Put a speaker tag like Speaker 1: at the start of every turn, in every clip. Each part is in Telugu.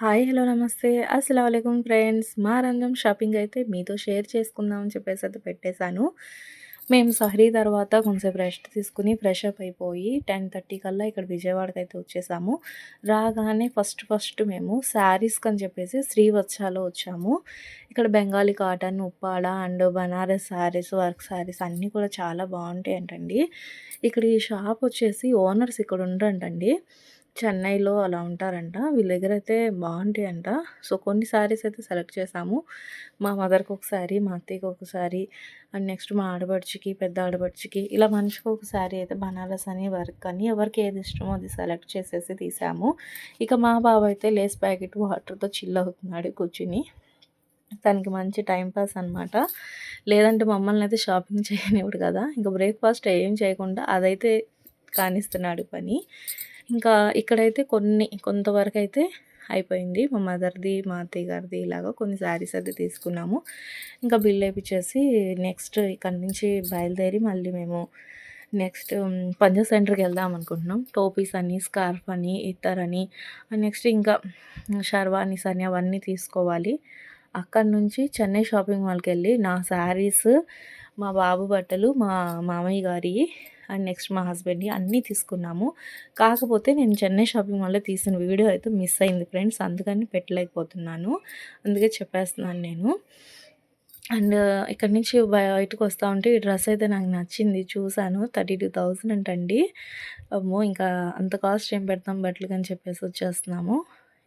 Speaker 1: హాయ్ హలో నమస్తే. అస్సలం ఫ్రెండ్స్. మా రంగం షాపింగ్ అయితే మీతో షేర్ చేసుకుందాం అని చెప్పేసి అయితే పెట్టేశాను. మేము సహరీ తర్వాత కొంచెం రెస్ట్ తీసుకుని ఫ్రెష్ అప్ అయిపోయి టెన్ థర్టీ కల్లా ఇక్కడ విజయవాడకి అయితే వచ్చేసాము. రాగానే ఫస్ట్ ఫస్ట్ మేము శారీస్కి అని చెప్పేసి శ్రీవత్సాలో వచ్చాము. ఇక్కడ Bengali cotton Uppada and Banaras saris work saris అన్నీ కూడా చాలా బాగుంటాయి అంటండి ఇక్కడ ఈ షాప్ వచ్చేసి ఓనర్స్ ఇక్కడ ఉండరంటండి. చెన్నైలో అలా ఉంటారంట. వీళ్ళ దగ్గర అయితే బాగుంటాయి అంట సో కొన్ని శారీస్ అయితే సెలెక్ట్ చేసాము. మా మదర్కి ఒకసారి మా అత్తయ్యకి ఒకసారి అండ్ నెక్స్ట్ మా ఆడపడుచుకి పెద్ద ఆడపడుచుకి ఇలా మనిషికి ఒక శారీ అయితే బనారస్ అని వర్క్ అని ఎవరికి ఏది ఇష్టమో అది సెలెక్ట్ చేసేసి తీసాము. ఇక మా బాబు అయితే లేస్ ప్యాకెట్ వాటర్తో చిల్ అవుతున్నాడు కూర్చుని. తనకి మంచి టైం పాస్ అనమాట లేదంటే మమ్మల్ని అయితే షాపింగ్ చేయనివ్వడు కదా. ఇంకా బ్రేక్ఫాస్ట్ ఏం చేయకుండా అదైతే కానిస్తున్నాడు పని. ఇంకా ఇక్కడైతే కొన్ని కొంతవరకు అయితే అయిపోయింది. మా మదర్ది మా అత్తయ్య గారిది ఇలాగ కొన్ని శారీస్ అయితే తీసుకున్నాము. ఇంకా బిల్ వేయించేసి నెక్స్ట్ ఇక్కడి నుంచి బయలుదేరి మళ్ళీ మేము నెక్స్ట్ పంజా సెంటర్కి వెళ్దాం అనుకుంటున్నాం. టోపీస్ అని స్కార్ఫ్ అని ఇతర్ అని నెక్స్ట్ ఇంకా షర్వానీస్ అని అవన్నీ తీసుకోవాలి. అక్కడ నుంచి చెన్నై షాపింగ్ మాల్కి వెళ్ళి నా శారీస్ మా బాబు బట్టలు మా మామయ్య గారి అండ్ నెక్స్ట్ మా హస్బెండ్ అన్నీ తీసుకున్నాము. కాకపోతే నేను చెన్నై షాపింగ్ మాల్లో తీసిన వీడియో అయితే మిస్ అయింది ఫ్రెండ్స్. అందుకని పెట్టలేకపోతున్నాను. అందుకే చెప్పేస్తున్నాను నేను. అండ్ ఇక్కడ నుంచి బయటకు వస్తూ ఉంటే ఈ డ్రెస్ అయితే నాకు నచ్చింది. చూశాను. థర్టీ టూ థౌజండ్ అంటండి. అమ్మో! ఇంకా అంత కాస్ట్ ఏం పెడతాం? బట్టలు అని చెప్పేసి వచ్చేస్తున్నాము.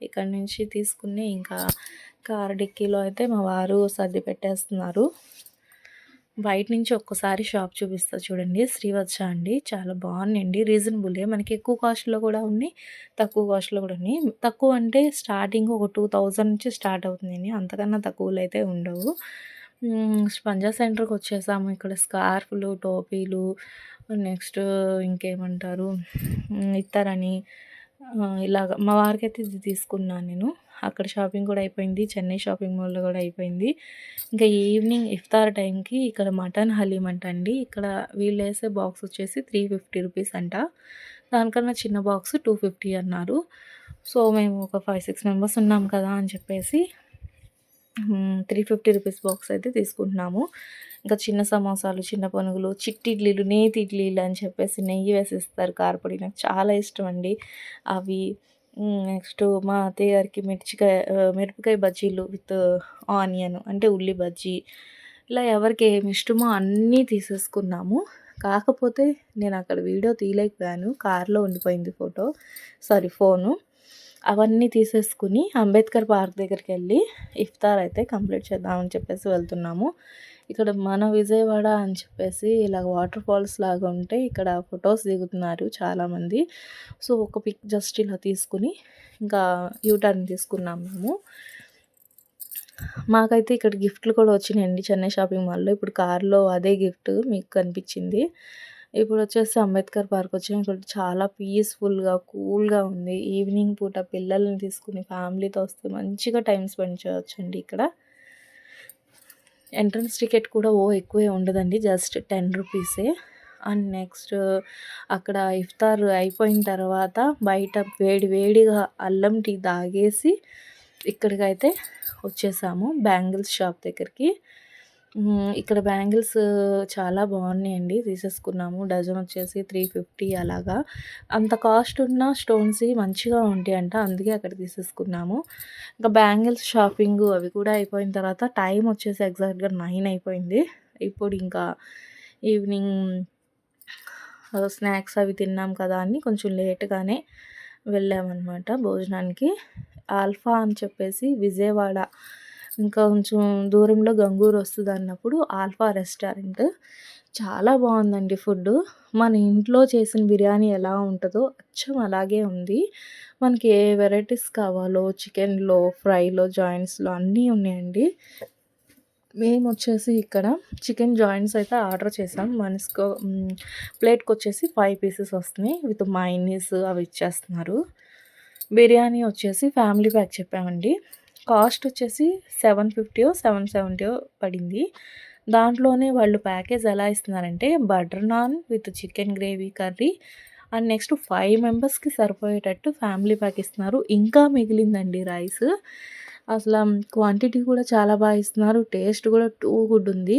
Speaker 1: ఇక్కడ నుంచి తీసుకుని ఇంకా కార్ డిక్కీలో అయితే మా వారు సర్ది పెట్టేస్తున్నారు. బయట నుంచి ఒక్కసారి షాప్ చూపిస్తా చూడండి. శ్రీవత్స అండి. చాలా బాగుందండి. రీజనబులే. మనకి ఎక్కువ కాస్ట్లో కూడా ఉన్నాయి. తక్కువ కాస్ట్లో కూడా ఉన్నాయి. తక్కువ అంటే స్టార్టింగ్ ఒక టూ థౌజండ్ నుంచి స్టార్ట్ అవుతుందండి. అంతకన్నా తక్కువలో అయితే ఉండవు. స్పంజా సెంటర్కి వచ్చేసాము. ఇక్కడ స్కార్ఫ్లు టోపీలు నెక్స్ట్ ఇంకేమంటారు? ఇస్తారని ఇలాగ మా వారికి అయితే ఇది తీసుకున్నాను నేను. అక్కడ షాపింగ్ కూడా అయిపోయింది చెన్నై షాపింగ్ మాల్లో కూడా అయిపోయింది. ఇంకా ఈవినింగ్ ఇఫ్తార్ టైంకి ఇక్కడ మటన్ హలీం అంట అండి. ఇక్కడ వీళ్ళు వేసే బాక్స్ వచ్చేసి త్రీ ఫిఫ్టీ రూపీస్ అంట. దానికన్నా చిన్న బాక్స్ టూ ఫిఫ్టీ అన్నారు. సో మేము ఒక ఫైవ్ సిక్స్ మెంబర్స్ ఉన్నాం కదా అని చెప్పేసి త్రీ ఫిఫ్టీ రూపీస్ బాక్స్ అయితే తీసుకుంటున్నాము. ఇంకా చిన్న సమోసాలు చిన్న పనుగులు చిట్టి ఇడ్లీలు నేతి ఇడ్లీలు అని చెప్పేసి నెయ్యి వేసిస్తారు. కారపొడి నాకు చాలా ఇష్టం అండి. అవి నెక్స్ట్ మా అత్తయ్య గారికి మిర్చికాయ మిరపకాయ బజ్జీలు విత్ ఆనియన్ అంటే ఉల్లి బజ్జీ. ఇలా ఎవరికి ఏమి ఇష్టమో అన్నీ తీసేసుకున్నాము. కాకపోతే నేను అక్కడ వీడియో తీయలేకపోయాను. కార్లో ఉండిపోయింది ఫోటో. Sorry phone. అవన్నీ తీసేసుకుని అంబేద్కర్ పార్క్ దగ్గరికి వెళ్ళి ఇఫ్తార్ అయితే కంప్లీట్ చేద్దామని చెప్పేసి వెళ్తున్నాము. ఇక్కడ మన విజయవాడ అని చెప్పేసి ఇలా వాటర్ ఫాల్స్ లాగా ఉంటే ఇక్కడ ఫొటోస్ దిగుతున్నారు చాలామంది. సో ఒక పిక్ జస్ట్ ఇలా తీసుకుని ఇంకా యూటర్న్ తీసుకున్నాము మేము. మాకైతే ఇక్కడ గిఫ్ట్లు కూడా వచ్చినాయండి చెన్నై షాపింగ్ మాల్లో. ఇప్పుడు కార్లో అదే గిఫ్ట్ మీకు కనిపించింది. ఇప్పుడు వచ్చేసి అంబేద్కర్ పార్క్ వచ్చాము చాలా పీస్ఫుల్గా కూల్గా ఉంది. ఈవినింగ్ పూట పిల్లల్ని తీసుకుని ఫ్యామిలీతో వస్తే మంచిగా టైం స్పెండ్ చేయొచ్చండి ఇక్కడ. ఎంట్రన్స్ టికెట్ కూడా ఓ ఎక్కువే ఉండదండి జస్ట్ టెన్ రూపీసే. అండ్ నెక్స్ట్ అక్కడ ఇఫ్తార్ అయిపోయిన తర్వాత బయట వేడి వేడిగా అల్లం టీ తాగేసి ఇక్కడికైతే వచ్చేసాము బ్యాంగిల్స్ షాప్ దగ్గరికి. ఇక్కడ బ్యాంగిల్స్ చాలా బాగున్నాయండి. తీసేసుకున్నాము. డజన్ వచ్చేసి త్రీ ఫిఫ్టీ అలాగా. అంత కాస్ట్ ఉన్న స్టోన్స్ మంచిగా ఉంటాయి అంట అందుకే అక్కడ తీసేసుకున్నాము. ఇంకా బ్యాంగిల్స్ షాపింగ్ అవి కూడా అయిపోయిన తర్వాత టైం వచ్చేసి ఎగ్జాక్ట్గా నైన్ అయిపోయింది. ఇప్పుడు ఇంకా ఈవినింగ్ స్నాక్స్ అవి తిన్నాం కదా అని కొంచెం లేట్గానే వెళ్ళామన్నమాట భోజనానికి. ఆల్ఫా అని చెప్పేసి విజయవాడ ఇంకా కొంచెం దూరంలో గంగూరు వస్తుంది అన్నప్పుడు ఆల్ఫా రెస్టారెంట్. చాలా బాగుందండి ఫుడ్ మన ఇంట్లో చేసిన బిర్యానీ ఎలా ఉంటుందో అచ్చం అలాగే ఉంది. మనకి ఏ వెరైటీస్ కావాలో చికెన్లో ఫ్రైలో జాయింట్స్లో అన్నీ ఉన్నాయండి. మేము వచ్చేసి ఇక్కడ చికెన్ జాయింట్స్ అయితే ఆర్డర్ చేసాం. మనసుకు ప్లేట్కి వచ్చేసి ఫైవ్ పీసెస్ వస్తున్నాయి. విత్ మైనీస్ అవి ఇచ్చేస్తున్నారు. బిర్యానీ వచ్చేసి ఫ్యామిలీ ప్యాక్ చెప్పామండి. కాస్ట్ వచ్చేసి సెవెన్ ఫిఫ్టీయో సెవెన్ సెవెంటీయో పడింది. దాంట్లోనే వాళ్ళు ప్యాకేజ్ ఎలా ఇస్తున్నారంటే butter naan with chicken gravy curry and next five మెంబర్స్కి సరిపోయేటట్టు ఫ్యామిలీ ప్యాక్ ఇస్తున్నారు. ఇంకా మిగిలిందండి రైస్. అసలు క్వాంటిటీ కూడా చాలా బాగా ఇస్తున్నారు. టేస్ట్ కూడా టూ గుడ్ ఉంది.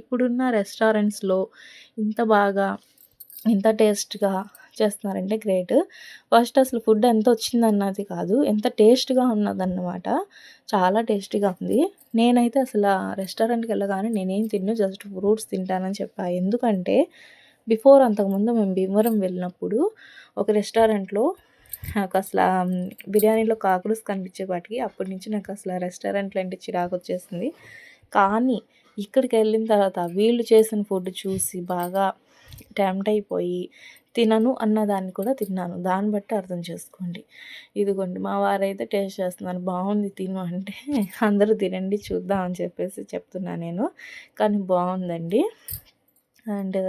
Speaker 1: ఇప్పుడున్న రెస్టారెంట్స్లో ఇంత బాగా ఇంత టేస్ట్గా చేస్తున్నారంటే గ్రేట్. ఫస్ట్ అసలు ఫుడ్ ఎంత వచ్చిందన్నది కాదు ఎంత టేస్ట్గా ఉన్నదన్నమాట. చాలా టేస్టీగా ఉంది. నేనైతే అసలు రెస్టారెంట్కి వెళ్ళగానే నేనేం తిన్ను జస్ట్ ఫ్రూట్స్ తింటానని చెప్పా. ఎందుకంటే బిఫోర్ అంతకుముందు మేము భీమవరం వెళ్ళినప్పుడు ఒక రెస్టారెంట్లో నాకు అసలు బిర్యానీలో కాకులుస్ కనిపించేపాటికి అప్పటి నుంచి నాకు అసలు రెస్టారెంట్లు అంటే చిరాకు వచ్చేసింది. కానీ ఇక్కడికి వెళ్ళిన తర్వాత వీళ్ళు చేసిన ఫుడ్ చూసి బాగా టెంప్ట్ అయిపోయి తినను అన్నదాన్ని కూడా తిన్నాను. దాన్ని బట్టి అర్థం చేసుకోండి. ఇదిగోండి మా వారైతే టేస్ట్ చేస్తున్నారు. బాగుంది తిను అంటే అందరూ తినండి చూద్దాం అని చెప్పేసి చెప్తున్నా నేను. కానీ బాగుందండి. అండ్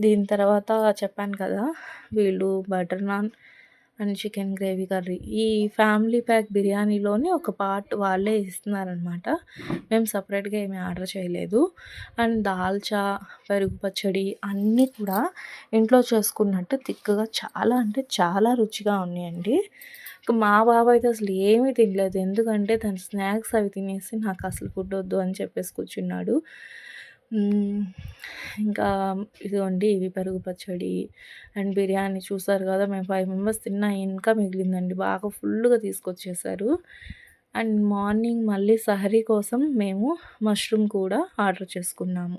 Speaker 1: దీని తర్వాత చెప్పాను కదా వీళ్ళు butter naan and chicken gravy curry. ఈ ఫ్యామిలీ ప్యాక్ బిర్యానీలోనే ఒక పార్ట్ వాళ్ళే ఇస్తున్నారనమాట. మేము సపరేట్గా ఏమీ ఆర్డర్ చేయలేదు. అండ్ దాల్చా పెరుగు పచ్చడి అన్నీ కూడా ఇంట్లో చేసుకున్నట్టు తిక్కగా చాలా అంటే చాలా రుచిగా ఉన్నాయండి. మా బాబు అయితే అసలు ఏమీ తినలేదు. ఎందుకంటే తన స్నాక్స్ అవి తినేసి నాకు అసలు ఫుడ్ వద్దు అని చెప్పేసి కూర్చున్నాడు. ఇంకా ఇదిగోండి ఇవి పెరుగు పచ్చడి అండ్ బిర్యానీ చూసారు కదా మేము ఫైవ్ మెంబర్స్ తిన్నా ఇంకా మిగిలిందండి. బాగా ఫుల్గా తీసుకొచ్చేసారు. అండ్ మార్నింగ్ మళ్ళీ సహరీ కోసం మేము మష్రూమ్ కూడా ఆర్డర్ చేసుకున్నాము.